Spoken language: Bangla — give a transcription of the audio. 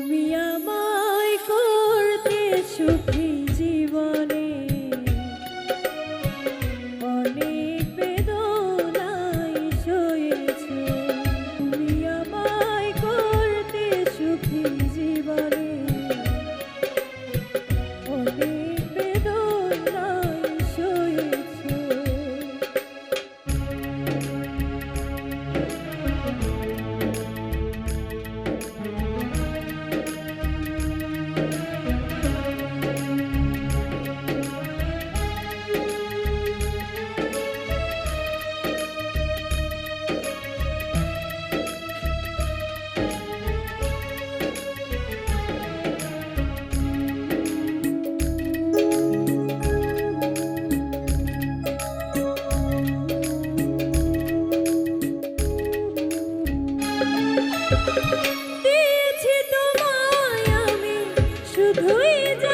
তুমি আমায় করতে সুখী। Who is it?